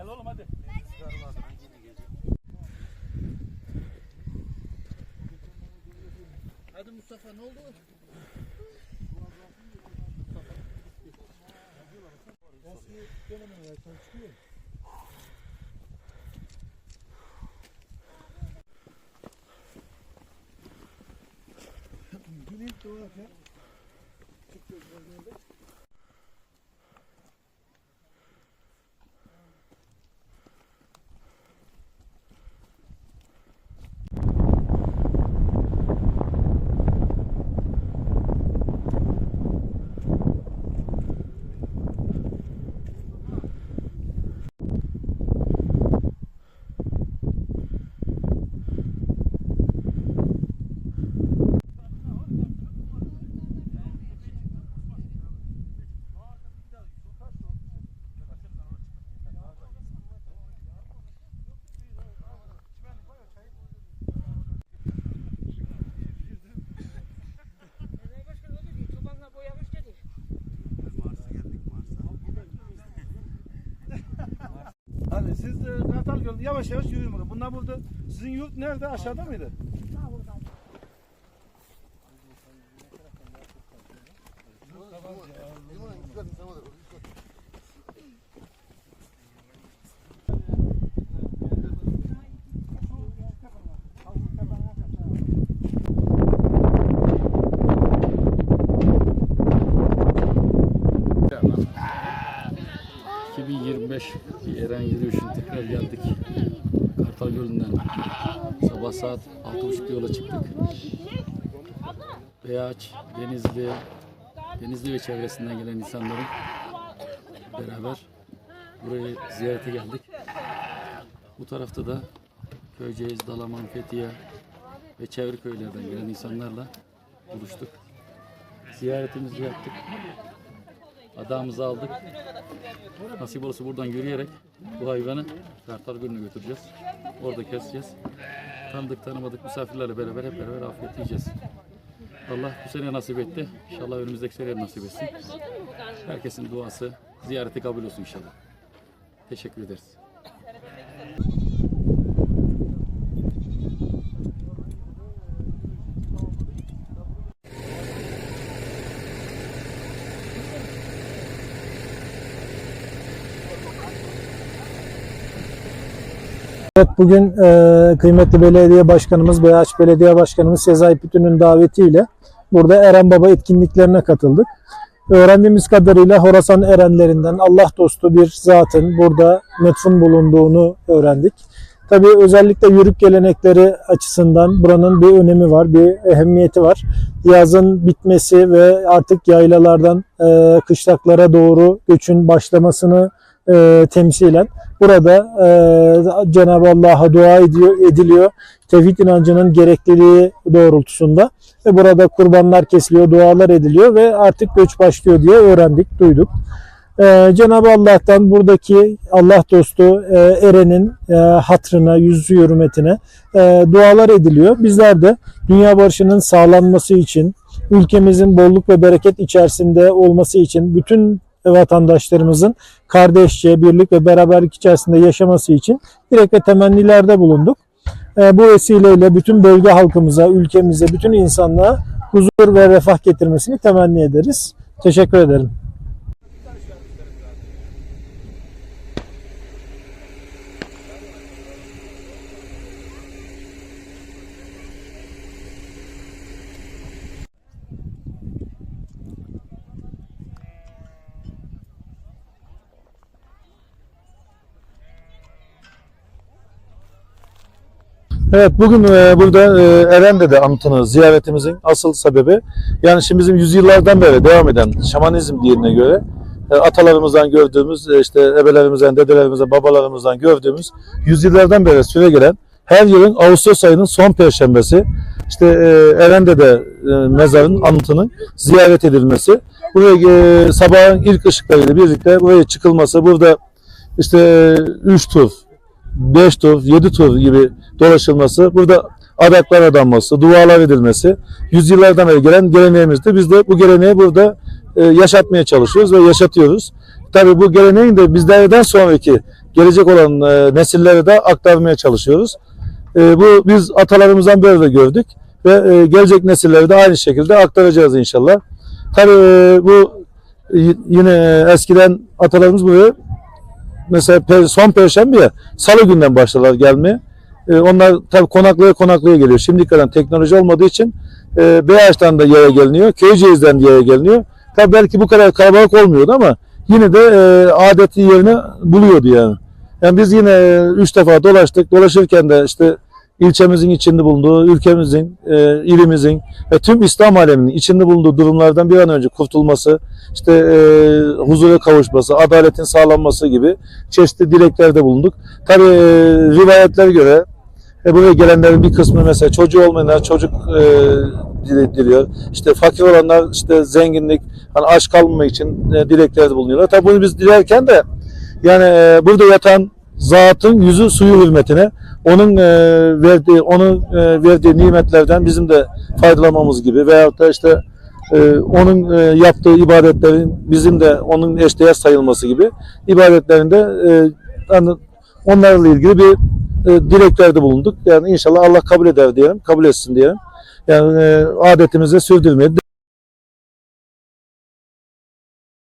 Gel oğlum hadi. Hadi Mustafa ne oldu? Hadi siz de Kartal Gölü'nde yavaş yavaş yürüyün burada. Bunlar burada. Sizin yurt nerede? Aşağıda mıydı? ...2025 bir Eren yürüyüşüne tekrar geldik. Kartal Gölü'nden sabah saat 6.30'da yola çıktık. Beyaç, Denizli, Denizli ve çevresinden gelen insanların beraber burayı ziyarete geldik. Bu tarafta da Köyceğiz, Dalaman, Fethiye ve çevre köylerden gelen insanlarla buluştuk. Ziyaretimizi yaptık. Adamımızı aldık. Nasip olursa buradan yürüyerek bu hayvanı Kartal Gölü'ne götüreceğiz. Orada keseceğiz. Tanıdık tanımadık misafirlerle beraber hep beraber afiyet yiyeceğiz. Allah bu sene nasip etti. İnşallah önümüzdeki sene nasip etsin. Herkesin duası, ziyareti kabul olsun inşallah. Teşekkür ederiz. Evet bugün e, kıymetli belediye başkanımız, Beyaç Belediye Başkanımız Sezai Pütün'ün davetiyle burada Eren Baba etkinliklerine katıldık. Öğrendiğimiz kadarıyla Horasan erenlerinden Allah dostu bir zatın burada metfun bulunduğunu öğrendik. Tabii özellikle yürük gelenekleri açısından buranın bir önemi var, bir ehemmiyeti var. Yazın bitmesi ve artık yaylalardan e, kışlaklara doğru göçün başlamasını e, temsilen burada e, Cenab-ı Allah'a dua ediyor, ediliyor. Tevhid inancının gerekliliği doğrultusunda ve burada kurbanlar kesiliyor, dualar ediliyor ve artık göç başlıyor diye öğrendik, duyduk. E, Cenab-ı Allah'tan buradaki Allah dostu e, Eren'in e, hatrına, yüzü hürmetine e, dualar ediliyor. Bizler de dünya barışının sağlanması için, ülkemizin bolluk ve bereket içerisinde olması için bütün vatandaşlarımızın kardeşçe, birlik ve beraberlik içerisinde yaşaması için dilek ve temennilerde bulunduk. Ee, bu vesileyle bütün bölge halkımıza, ülkemize, bütün insanlığa huzur ve refah getirmesini temenni ederiz. Teşekkür ederim. Evet bugün e, burada e, Erende'de anıtını ziyaretimizin asıl sebebi yani şimdi bizim yüzyıllardan beri devam eden şamanizm dinine göre e, atalarımızdan gördüğümüz e, işte ebelerimizden, dedelerimizden, babalarımızdan gördüğümüz yüzyıllardan beri süre gelen her yılın Ağustos ayının son perşembesi işte e, Erende'de e, mezarın anıtının ziyaret edilmesi. Buraya e, sabahın ilk ışıklarıyla birlikte buraya çıkılması, burada işte 3 tur 5 tur, 7 tur gibi dolaşılması, burada adaklar adanması, dualar edilmesi yüzyıllardan beri gelen geleneğimizdi. Biz de bu geleneği burada e, yaşatmaya çalışıyoruz ve yaşatıyoruz. Tabii bu geleneğin de bizlerden sonraki gelecek olan e, nesillere de aktarmaya çalışıyoruz. E, bu biz atalarımızdan de gördük ve e, gelecek nesillere de aynı şekilde aktaracağız inşallah. Tabii e, bu yine eskiden atalarımız buraya mesela son perşembe salı günden başladılar gelmeye. E, onlar tabii konaklaya konaklaya geliyor. Şimdiki kadar teknoloji olmadığı için e, Beyaş'tan da yere geliniyor. Köyceğiz'den de yere geliniyor. Tabii belki bu kadar kalabalık olmuyordu ama yine de e, adeti yerini buluyordu yani. Yani biz yine e, üç defa dolaştık. Dolaşırken de işte ilçemizin içinde bulunduğu, ülkemizin, e, ilimizin ve tüm İslam aleminin içinde bulunduğu durumlardan bir an önce kurtulması, işte e, huzura kavuşması, adaletin sağlanması gibi çeşitli dileklerde bulunduk. Tabii e, rivayetlere göre e, buraya gelenlerin bir kısmı mesela çocuğu olmayanlar çocuk e, diliyor. İşte fakir olanlar işte zenginlik, hani aç kalmamak için e, dileklerde bulunuyorlar. Tabii bunu biz dilerken de yani e, burada yatan zatın yüzü suyu hürmetine onun e, verdiği onun e, verdiği nimetlerden bizim de faydalanmamız gibi veyahut da işte e, onun e, yaptığı ibadetlerin bizim de onun eşdeğer sayılması gibi ibadetlerinde e, yani onlarla ilgili bir e, dileklerde bulunduk. Yani inşallah Allah kabul eder diyelim, kabul etsin diyelim. Yani e, adetimizi sürdürmeye